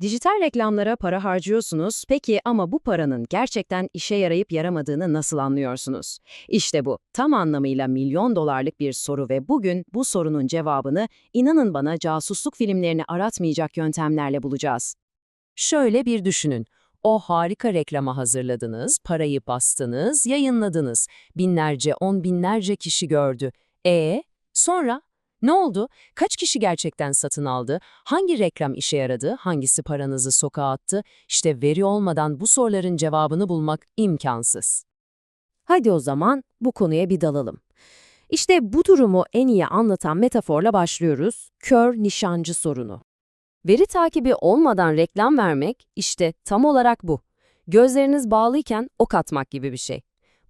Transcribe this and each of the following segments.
Dijital reklamlara para harcıyorsunuz. Peki ama bu paranın gerçekten işe yarayıp yaramadığını nasıl anlıyorsunuz? İşte bu tam anlamıyla milyon dolarlık bir soru ve bugün bu sorunun cevabını inanın bana casusluk filmlerini aratmayacak yöntemlerle bulacağız. Şöyle bir düşünün. O harika reklama hazırladınız, parayı bastınız, yayınladınız. Binlerce, on binlerce kişi gördü. E sonra ne oldu? Kaç kişi gerçekten satın aldı? Hangi reklam işe yaradı? Hangisi paranızı sokağa attı? İşte veri olmadan bu soruların cevabını bulmak imkansız. Hadi o zaman bu konuya bir dalalım. İşte bu durumu en iyi anlatan metaforla başlıyoruz. Kör nişancı sorunu. Veri takibi olmadan reklam vermek işte tam olarak bu. Gözleriniz bağlıyken ok atmak gibi bir şey.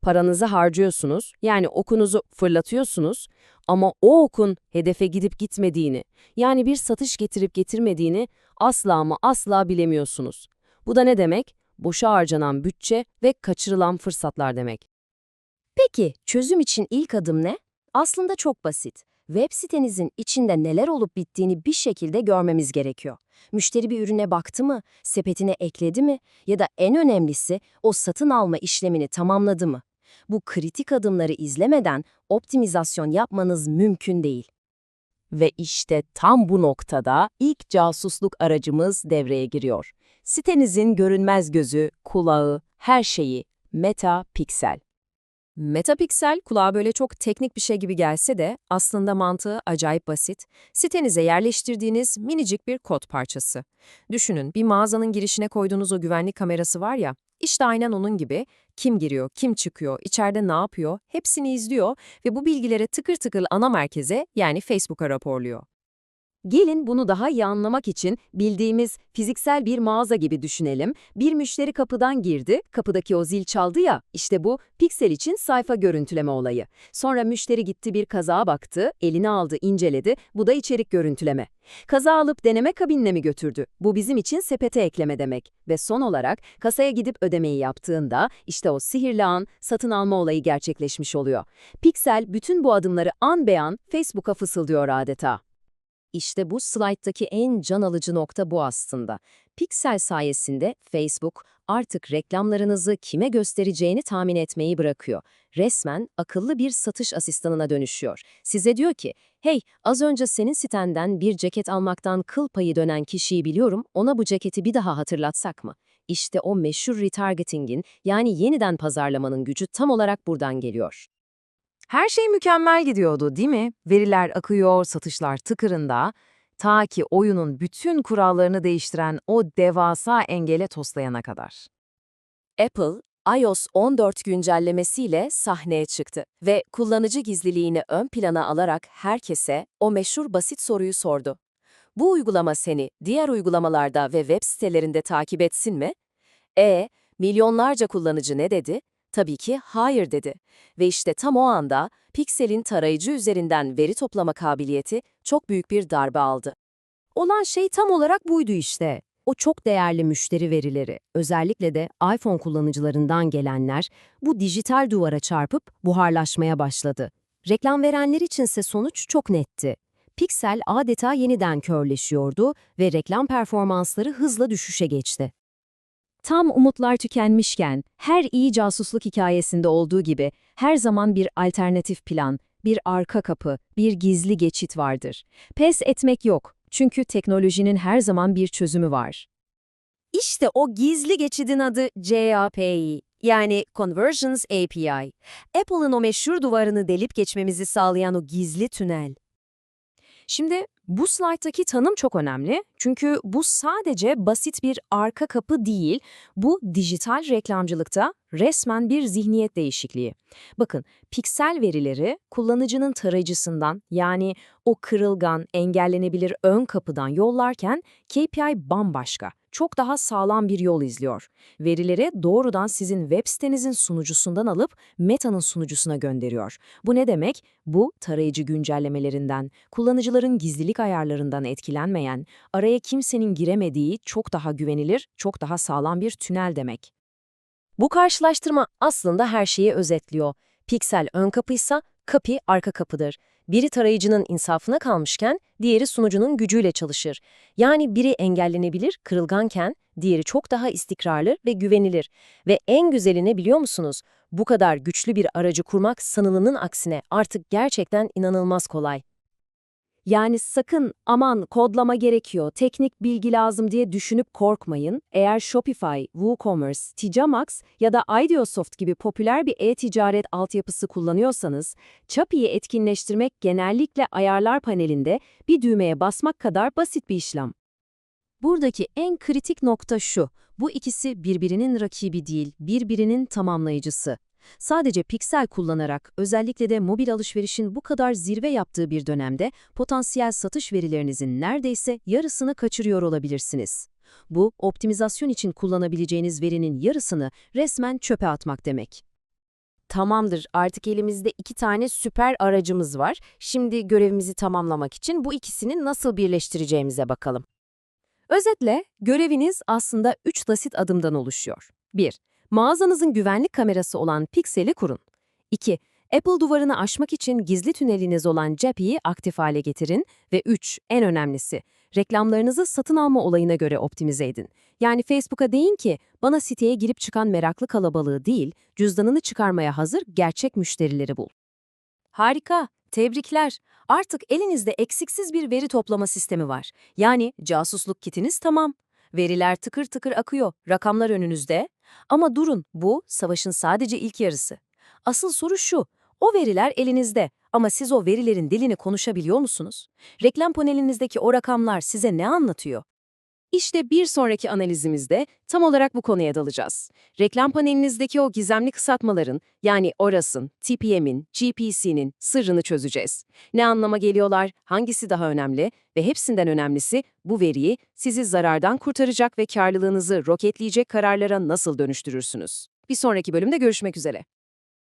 Paranızı harcıyorsunuz, yani okunuzu fırlatıyorsunuz ama o okun hedefe gidip gitmediğini, yani bir satış getirip getirmediğini asla ama asla bilemiyorsunuz. Bu da ne demek? Boşa harcanan bütçe ve kaçırılan fırsatlar demek. Peki çözüm için ilk adım ne? Aslında çok basit. Web sitenizin içinde neler olup bittiğini bir şekilde görmemiz gerekiyor. Müşteri bir ürüne baktı mı, sepetine ekledi mi ya da en önemlisi o satın alma işlemini tamamladı mı? Bu kritik adımları izlemeden optimizasyon yapmanız mümkün değil. Ve işte tam bu noktada ilk casusluk aracımız devreye giriyor. Sitenizin görünmez gözü, kulağı, her şeyi Metapixel. Metapixel kulağa böyle çok teknik bir şey gibi gelse de aslında mantığı acayip basit. Sitenize yerleştirdiğiniz minicik bir kod parçası. Düşünün bir mağazanın girişine koyduğunuz o güvenlik kamerası var ya, işte aynen onun gibi kim giriyor, kim çıkıyor, içeride ne yapıyor hepsini izliyor ve bu bilgileri tıkır tıkır ana merkeze yani Facebook'a raporluyor. Gelin bunu daha iyi anlamak için bildiğimiz fiziksel bir mağaza gibi düşünelim. Bir müşteri kapıdan girdi, kapıdaki o zil çaldı ya, işte bu piksel için sayfa görüntüleme olayı. Sonra müşteri gitti bir kazağa baktı, elini aldı, inceledi, bu da içerik görüntüleme. Kaza alıp deneme kabinine mi götürdü? Bu bizim için sepete ekleme demek. Ve son olarak kasaya gidip ödemeyi yaptığında işte o sihirli an satın alma olayı gerçekleşmiş oluyor. Piksel bütün bu adımları an beyan Facebook'a fısıldıyor adeta. İşte bu slayttaki en can alıcı nokta bu aslında. Pixel sayesinde Facebook artık reklamlarınızı kime göstereceğini tahmin etmeyi bırakıyor. Resmen akıllı bir satış asistanına dönüşüyor. Size diyor ki, hey az önce senin sitenden bir ceket almaktan kıl payı dönen kişiyi biliyorum, ona bu ceketi bir daha hatırlatsak mı? İşte o meşhur retargetingin yani yeniden pazarlamanın gücü tam olarak buradan geliyor. Her şey mükemmel gidiyordu değil mi? Veriler akıyor, satışlar tıkırında. Ta ki oyunun bütün kurallarını değiştiren o devasa engele toslayana kadar. Apple, iOS 14 güncellemesiyle sahneye çıktı ve kullanıcı gizliliğini ön plana alarak herkese o meşhur basit soruyu sordu. Bu uygulama seni diğer uygulamalarda ve web sitelerinde takip etsin mi? E, milyonlarca kullanıcı ne dedi? Tabii ki hayır dedi. Ve işte tam o anda Pixel'in tarayıcı üzerinden veri toplama kabiliyeti çok büyük bir darbe aldı. Olan şey tam olarak buydu işte. O çok değerli müşteri verileri, özellikle de iPhone kullanıcılarından gelenler bu dijital duvara çarpıp buharlaşmaya başladı. Reklam verenler içinse sonuç çok netti. Pixel adeta yeniden körleşiyordu ve reklam performansları hızla düşüşe geçti. Tam umutlar tükenmişken, her iyi casusluk hikayesinde olduğu gibi her zaman bir alternatif plan, bir arka kapı, bir gizli geçit vardır. Pes etmek yok, çünkü teknolojinin her zaman bir çözümü var. İşte o gizli geçidin adı CAPI, yani Conversions API. Apple'ın o meşhur duvarını delip geçmemizi sağlayan o gizli tünel. Şimdi bu slayttaki tanım çok önemli. Çünkü bu sadece basit bir arka kapı değil, bu dijital reklamcılıkta resmen bir zihniyet değişikliği. Bakın, piksel verileri kullanıcının tarayıcısından yani o kırılgan, engellenebilir ön kapıdan yollarken KPI bambaşka, çok daha sağlam bir yol izliyor. Verileri doğrudan sizin web sitenizin sunucusundan alıp Meta'nın sunucusuna gönderiyor. Bu ne demek? Bu tarayıcı güncellemelerinden, kullanıcıların gizlilik ayarlarından etkilenmeyen, araya kimsenin giremediği çok daha güvenilir, çok daha sağlam bir tünel demek. Bu karşılaştırma aslında her şeyi özetliyor. Piksel ön kapıysa kapı arka kapıdır. Biri tarayıcının insafına kalmışken diğeri sunucunun gücüyle çalışır. Yani biri engellenebilir, kırılganken diğeri çok daha istikrarlı ve güvenilir. Ve en güzeli ne biliyor musunuz? Bu kadar güçlü bir aracı kurmak sanılanın aksine artık gerçekten inanılmaz kolay. Yani sakın aman kodlama gerekiyor, teknik bilgi lazım diye düşünüp korkmayın. Eğer Shopify, WooCommerce, Tijamax ya da Ideosoft gibi popüler bir e-ticaret altyapısı kullanıyorsanız, Chapi'yi etkinleştirmek genellikle ayarlar panelinde bir düğmeye basmak kadar basit bir işlem. Buradaki en kritik nokta şu, bu ikisi birbirinin rakibi değil, birbirinin tamamlayıcısı. Sadece piksel kullanarak, özellikle de mobil alışverişin bu kadar zirve yaptığı bir dönemde potansiyel satış verilerinizin neredeyse yarısını kaçırıyor olabilirsiniz. Bu, optimizasyon için kullanabileceğiniz verinin yarısını resmen çöpe atmak demek. Tamamdır, artık elimizde iki tane süper aracımız var. Şimdi görevimizi tamamlamak için bu ikisini nasıl birleştireceğimize bakalım. Özetle, göreviniz aslında 3 basit adımdan oluşuyor. 1. Mağazanızın güvenlik kamerası olan Pixel'i kurun. 2. Apple duvarını aşmak için gizli tüneliniz olan Jappy'yi aktif hale getirin. Ve 3. En önemlisi, reklamlarınızı satın alma olayına göre optimize edin. Yani Facebook'a deyin ki, bana siteye girip çıkan meraklı kalabalığı değil, cüzdanını çıkarmaya hazır gerçek müşterileri bul. Harika, tebrikler. Artık elinizde eksiksiz bir veri toplama sistemi var. Yani casusluk kitiniz tamam. Veriler tıkır tıkır akıyor, rakamlar önünüzde. Ama durun, bu savaşın sadece ilk yarısı. Asıl soru şu, o veriler elinizde ama siz o verilerin dilini konuşabiliyor musunuz? Reklam panelinizdeki o rakamlar size ne anlatıyor? İşte bir sonraki analizimizde tam olarak bu konuya dalacağız. Reklam panelinizdeki o gizemli kısaltmaların, yani ORAS'ın, TPM'in, GPC'nin sırrını çözeceğiz. Ne anlama geliyorlar, hangisi daha önemli ve hepsinden önemlisi bu veriyi sizi zarardan kurtaracak ve karlılığınızı roketleyecek kararlara nasıl dönüştürürsünüz? Bir sonraki bölümde görüşmek üzere.